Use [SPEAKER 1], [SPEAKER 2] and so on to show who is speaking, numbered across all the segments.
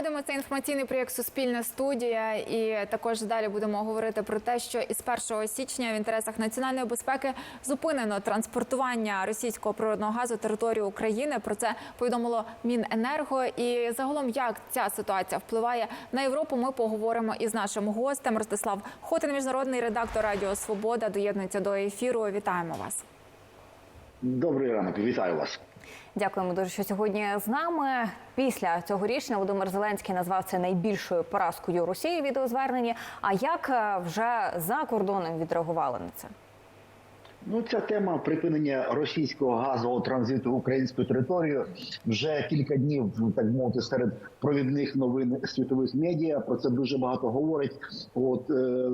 [SPEAKER 1] Нагадуємо, це інформаційний проєкт Суспільна студія. І також далі будемо говорити про те, що із 1 січня в інтересах національної безпеки зупинено транспортування російського природного газу території України. Про це повідомило Міненерго. І загалом, як ця ситуація впливає на Європу, ми поговоримо із нашим гостем. Ростислав Хотин, міжнародний редактор Радіо Свобода, доєднується до ефіру. Вітаємо вас.
[SPEAKER 2] Добрий ранок, вітаю вас.
[SPEAKER 3] Дякуємо дуже, що сьогодні з нами. Після цього рішення Володимир Зеленський назвав це найбільшою поразкою Росії. в Відеозверненні. А як е, вже за кордоном відреагували на це?
[SPEAKER 2] Ну, ця тема припинення російського газового транзиту в українську територію вже кілька днів, так мовити, серед провідних новин світових медіа. Про це дуже багато говорять. От е,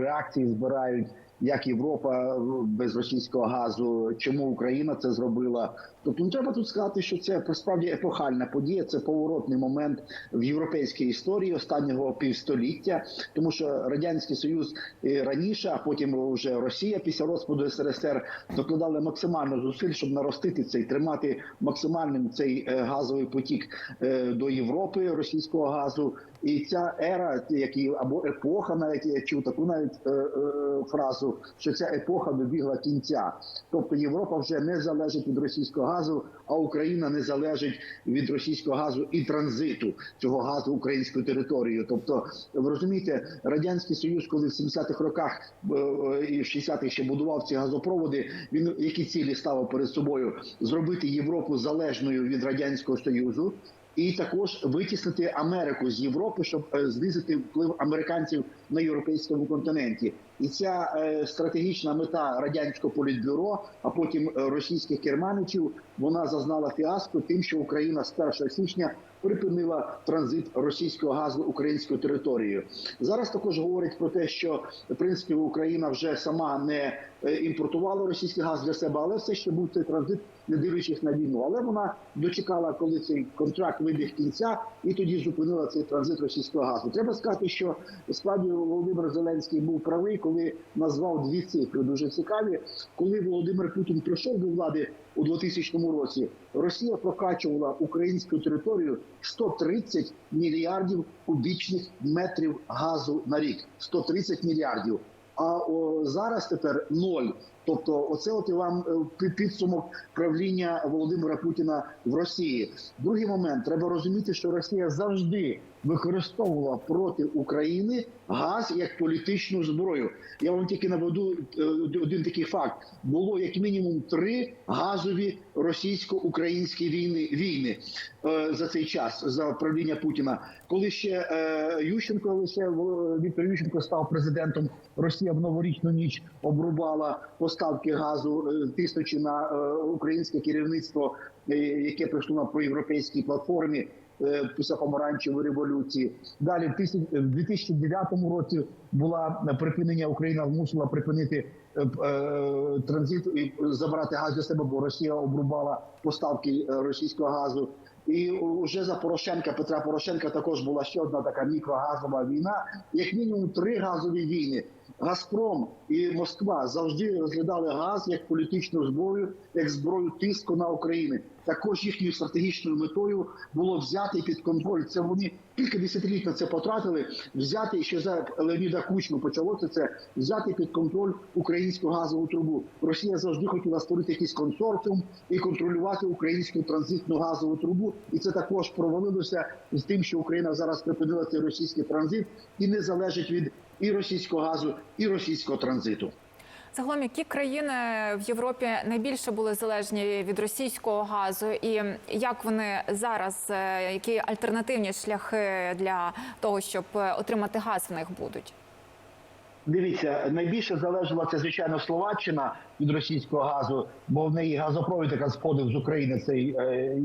[SPEAKER 2] реакції збирають. Як Європа без російського газу, чому Україна це зробила? Тобто ну, треба тут сказати, що це справді епохальна подія. Це поворотний момент в європейській історії останнього півстоліття, тому що радянський союз і раніше, а потім вже Росія після розпаду СРСР докладали максимально зусиль, щоб наростити цей тримати максимальним цей е, газовий потік е, до Європи російського газу. І ця ера, які або епоха, навіть я чув таку навіть е, е, фразу, що ця епоха добігла кінця. Тобто Європа вже не залежить від російського газу, а Україна не залежить від російського газу і транзиту цього газу українською територією. Тобто, ви розумієте, радянський союз, коли в 70-х роках е, е, і в 60-х ще будував ці газопроводи, він які цілі ставив перед собою зробити Європу залежною від радянського союзу. І також витіснити Америку з Європи, щоб е, знизити вплив американців на європейському континенті, і ця е, стратегічна мета радянського політбюро, а потім е, російських керманичів, вона зазнала фіаско тим, що Україна з 1 січня припинила транзит російського газу українською територією. Зараз також говорять про те, що в принципі Україна вже сама не е, імпортувала російський газ для себе, але все ще був цей транзит, не дивлячись на війну. Але вона дочекала, коли цей контракт вибіг кінця, і тоді зупинила цей транзит російського газу. Треба сказати, що справді Володимир Зеленський був правий, коли назвав дві цифри дуже цікаві. Коли Володимир Путін прийшов до влади у 2000 році, Росія прокачувала українську територію 130 мільярдів кубічних метрів газу на рік. 130 мільярдів. А о, зараз тепер ноль. Тобто, оце от і вам е, підсумок правління Володимира Путіна в Росії. Другий момент треба розуміти, що Росія завжди використовувала проти України газ як політичну зброю. Я вам тільки наведу е, один такий факт: було як мінімум три газові російсько-українські війни війни е, за цей час за правління Путіна. Коли ще Ющенко лише Віктор Ющенко став президентом, Росія в новорічну ніч обрубала поставки газу, тиснучи на українське керівництво, яке прийшло на проєвропейській платформі після помаранчевої революції. Далі в 2009 році була припинення Україна змусила припинити транзит і забрати газ для себе, бо Росія обрубала поставки російського газу. І вже за Порошенка Петра Порошенка також була ще одна така мікрогазова війна, як мінімум три газові війни. Газпром і Москва завжди розглядали газ як політичну зброю, як зброю тиску на Україну. Також їхньою стратегічною метою було взяти під контроль. Це вони кілька десятиліть на це потратили. Взяти ще за Леоніда Кучму почалося це взяти під контроль українську газову трубу. Росія завжди хотіла створити якийсь консорціум і контролювати українську транзитну газову трубу. І це також провалилося з тим, що Україна зараз припинила цей російський транзит і не залежить від і російського газу, і російського транзиту.
[SPEAKER 1] Загалом, які країни в Європі найбільше були залежні від російського газу, і як вони зараз, які альтернативні шляхи для того, щоб отримати газ в них будуть?
[SPEAKER 2] Дивіться, найбільше залежала це звичайно Словаччина від російського газу, бо в неї газопровід, яка сходив з України. Цей е,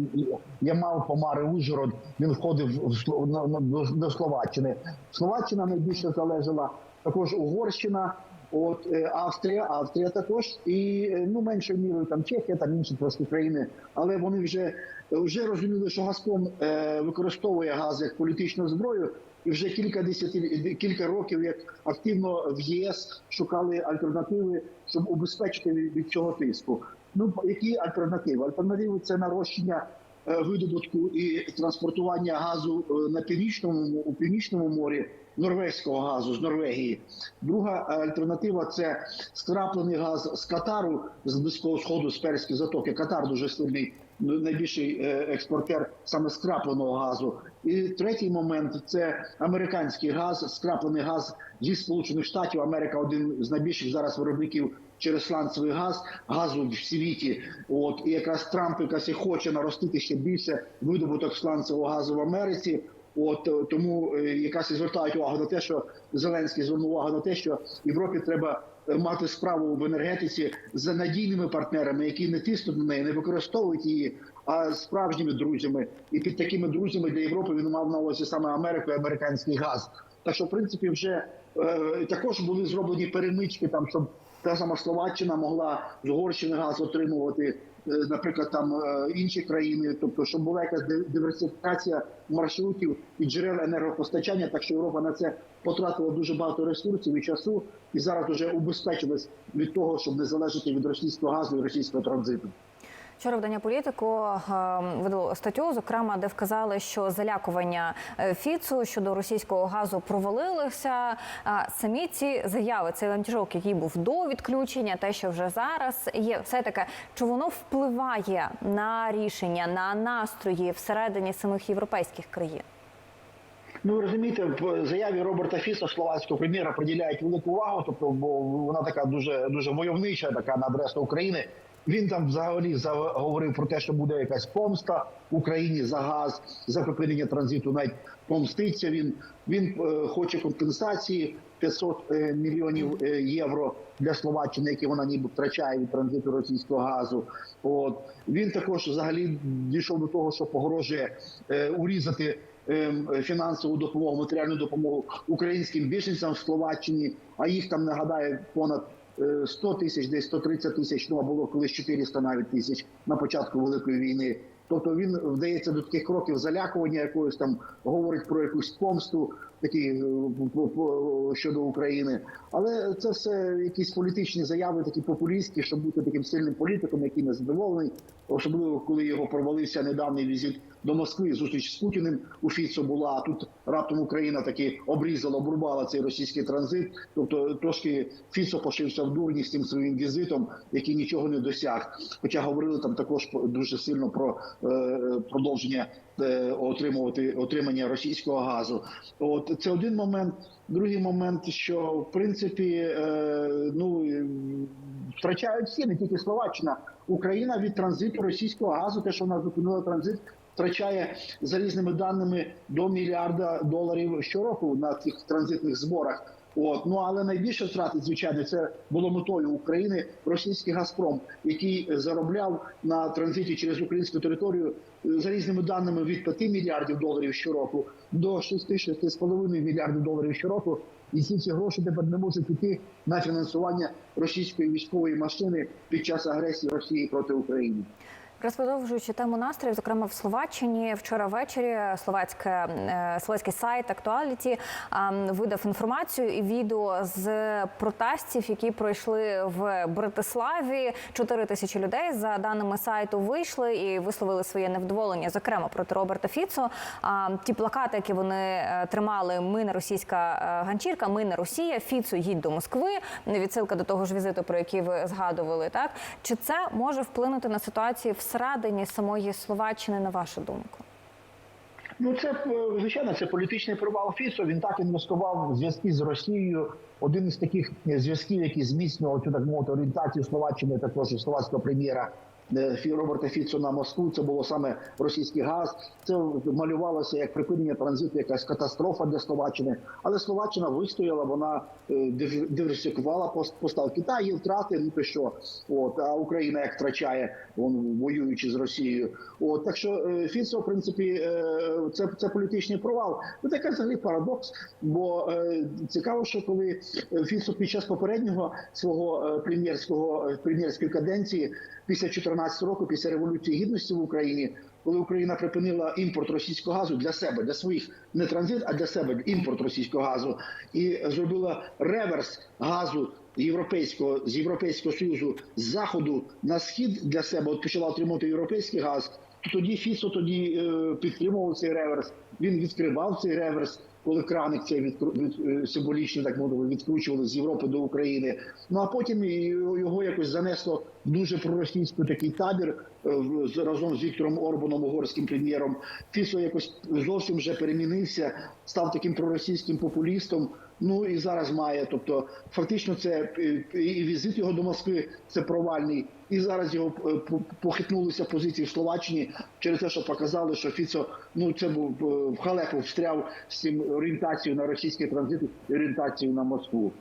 [SPEAKER 2] Ямал, Помари, Ужгород, Він входив в до, до Словаччини. Словаччина найбільше залежала також Угорщина. От Австрія, Австрія також і ну меншою мірою там Чехія, там інші трошки країни, але вони вже вже розуміли, що Газпром е, використовує газ як політичну зброю, і вже кілька десятиліть, кілька років як активно в ЄС шукали альтернативи, щоб убезпечити від цього тиску. Ну які альтернативи? Альтернативи це нарощення е, видобутку і транспортування газу е, на північному у північному морі норвезького газу з Норвегії. Друга е, альтернатива це скраплений газ з Катару з близького сходу з Перської затоки. Катар дуже сильний ну, найбільший е, експортер саме скрапленого газу. І третій момент це американський газ, скраплений газ зі сполучених штатів. Америка один з найбільших зараз виробників через сланцевий газ газу в світі. От і якраз Трамп якраз і хоче наростити ще більше видобуток сланцевого газу в Америці. От е, тому е, якраз і звертають увагу на те, що Зеленський звернув увагу на те, що Європі треба е, мати справу в енергетиці з надійними партнерами, які не тиснуть на неї, не використовують її, а справжніми друзями. І під такими друзями для Європи він мав на увазі саме Америку і американський газ. Так що, в принципі, вже е, також були зроблені перемички там, щоб та сама Словаччина могла з Угорщини газ отримувати, е, наприклад, там е, інші країни, тобто, щоб була якась ди- диверсифікація маршрутів і джерел енергопостачання. Так що Європа на це потратила дуже багато ресурсів і часу, і зараз вже убезпечилась від того, щоб не залежати від російського газу і російського транзиту.
[SPEAKER 3] Вчора видання політику е, видало статтю, зокрема, де вказали, що залякування е, Фіцу щодо російського газу провалилися. А Самі ці заяви, цей ланцюжок, який був до відключення, те, що вже зараз є, все таке, чи воно впливає на рішення, на настрої всередині самих європейських країн?
[SPEAKER 2] Ну розумієте, в заяві Роберта Фіса, словацького прем'єра, приділяють велику увагу, тобто, бо вона така дуже дуже войовнича, така на адресу України. Він там взагалі заговорив про те, що буде якась помста Україні за газ, за припинення транзиту. Навіть помститься він. Він е, хоче компенсації 500 е, мільйонів е, євро для Словаччини, які вона ніби втрачає від транзиту російського газу. От він також взагалі дійшов до того, що погрожує урізати фінансову допомогу, матеріальну допомогу українським біженцям в Словаччині, а їх там нагадаю понад 100 тисяч, десь 130 тисяч, ну а було колись 400 навіть тисяч на початку великої війни. Тобто він вдається до таких кроків залякування якогось там говорить про якусь помсту, такі е, щодо України. Але це все якісь політичні заяви, такі популістські, щоб бути таким сильним політиком, який не задоволений, особливо коли його провалився недавній візит до Москви. Зустріч з Путіним у Фіцо була. А тут раптом Україна таки обрізала, обрубала цей російський транзит. Тобто трошки Фіцо пошився в дурні з цим своїм візитом, який нічого не досяг. Хоча говорили там також дуже сильно про е, продовження е, отримувати отримання російського газу. От це один момент. Другий момент, що в принципі е, ну е, втрачають всі, не тільки Словаччина, Україна від транзиту російського газу, те, що вона зупинила транзит, втрачає за різними даними до мільярда доларів щороку на цих транзитних зборах. От ну але найбільше втрати, звичайно, це було метою України російський Газпром, який заробляв на транзиті через українську територію е, за різними даними від 5 мільярдів доларів щороку до 6-6,5 мільярдів доларів щороку. І всі ці гроші тепер не можуть піти на фінансування російської військової машини під час агресії Росії проти України.
[SPEAKER 3] Якраз продовжуючи тему настроїв, зокрема в Словаччині, вчора ввечері словацьке е, словацький сайт Актуаліті видав інформацію і відео з протестів, які пройшли в Братиславі. Чотири тисячі людей за даними сайту вийшли і висловили своє невдоволення, зокрема проти Роберта Фіцо. А ті плакати, які вони е, тримали, ми не російська е, ганчірка, ми не Росія. Фіцо їдь до Москви. Відсилка до того ж візиту, про який ви згадували. Так чи це може вплинути на ситуацію всередині самої Словаччини, на вашу думку?
[SPEAKER 2] Ну це е, звичайно це політичний провал Фіцо. Він так інвестував зв'язки з Росією. Один із таких е, зв'язків, який зміцнював цю так мовити орієнтацію Словаччини, також і словацького прем'єра Роберта Фіцо на Москву. Це було саме російський газ. Це малювалося як припинення транзиту, якась катастрофа для Словаччини. Але Словаччина вистояла, вона е, див- диверсифікувала пос- поставки. Та є втрати, ну то що, от а Україна як втрачає, вон воюючи з Росією. От так що е, Фіцо, в принципі, е, це, це політичний провал. Ну таке взагалі парадокс. Бо е, цікаво, що коли Фіцо під час попереднього свого е, прем'єрського е, прем'єрської каденції після 14 року, після революції гідності в Україні. Коли Україна припинила імпорт російського газу для себе, для своїх не транзит, а для себе імпорт російського газу, і зробила реверс газу європейського з європейського союзу з заходу на схід для себе, от почала отримувати європейський газ. то тоді Фіцо тоді е, підтримував цей реверс. Він відкривав цей реверс, коли краник цей відкру... від... е, символічно так мовити, відкручували з Європи до України. Ну а потім його якось занесло в дуже проросійський такий табір е, разом з Віктором Орбаном, угорським прем'єром. Фіцо якось зовсім вже перемінився, став таким проросійським популістом. Ну і зараз має. Тобто, фактично, це е, і візит його до Москви це провальний. І зараз його е, по- похитнулися позиції в Словаччині через те, що показали, що Фіцо ну це був е, в халепу встряв з цим орієнтацією на російський транзит і орієнтацією на Москву.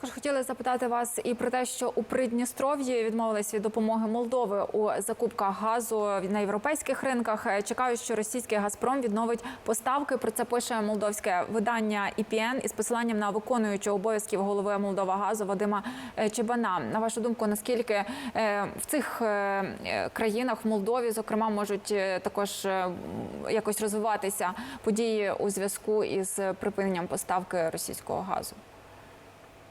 [SPEAKER 1] Також хотіли запитати вас і про те, що у Придністров'ї відмовились від допомоги Молдови у закупках газу на європейських ринках. Е, Чекають, що російський Газпром відновить поставки. Про це пише молдовське видання «ІПН» із посиланням на виконуючого обов'язків голови Молдова газу Вадима е, Чебана. На вашу думку, наскільки е, в цих країнах в Молдові, зокрема, можуть також якось розвиватися події у зв'язку із припиненням поставки російського газу?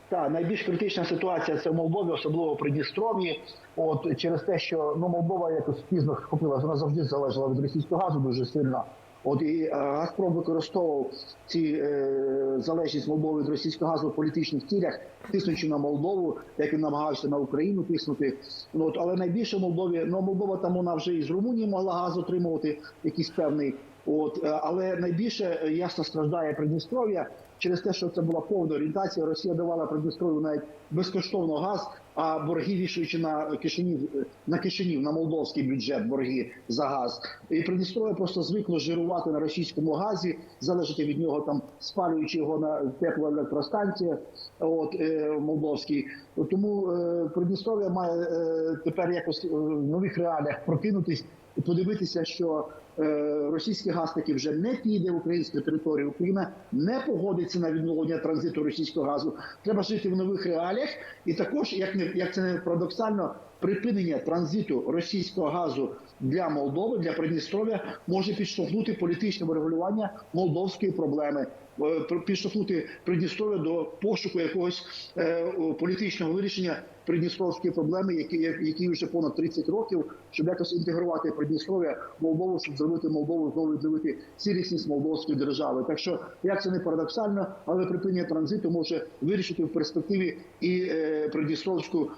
[SPEAKER 2] Так, найбільш критична ситуація це в Молдові, особливо при Дністров'ї. От через те, що ну Молдова якось пізно схопилася, вона завжди залежала від російського газу дуже сильно. От і е, Газпром використовував ці е, залежність Молдови від російського газу в політичних цілях, тиснучи на Молдову, як він намагався на Україну тиснути. Ну от але найбільше Молдові, ну Молдова там вона вже і з Румунії могла газ отримувати якийсь певний. От е, але найбільше е, ясно страждає Придністров'я через те, що це була повна орієнтація. Росія давала Придністров'ю навіть безкоштовно газ, а борги вішуючи на кишенів на кишенів на молдовський бюджет борги за газ. І Придністров'я просто звикло жирувати на російському газі, залежати від нього там, спалюючи його на теплоелектростанції, от е, молдовській. Тому е, Придністров'я має е, тепер якось е, в нових реаліях прокинутись і подивитися, що е, російський газ таки вже не піде в українську територію. Україна не погодиться на відновлення транзиту російського газу. Треба жити в нових реаліях, і також, як не як це не парадоксально, припинення транзиту російського газу для Молдови, для Придністров'я може підштовхнути політичне врегулювання молдовської проблеми. е, Підштовхнути Придністров'я до пошуку якогось е, політичного вирішення придністровської проблеми, які які вже понад 30 років, щоб якось інтегрувати Придністров'я Молдову, щоб зробити Молдову знову відновити цілісність молдовської держави. Так що як це не парадоксально, але припинення транзиту може вирішити в перспективі і е, придністровську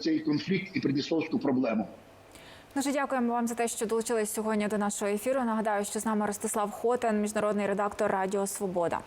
[SPEAKER 2] цей конфлікт і придністровську проблему.
[SPEAKER 1] Дуже дякуємо вам за те, що долучились сьогодні до нашого ефіру. Нагадаю, що з нами Ростислав Хотен, міжнародний редактор Радіо Свобода.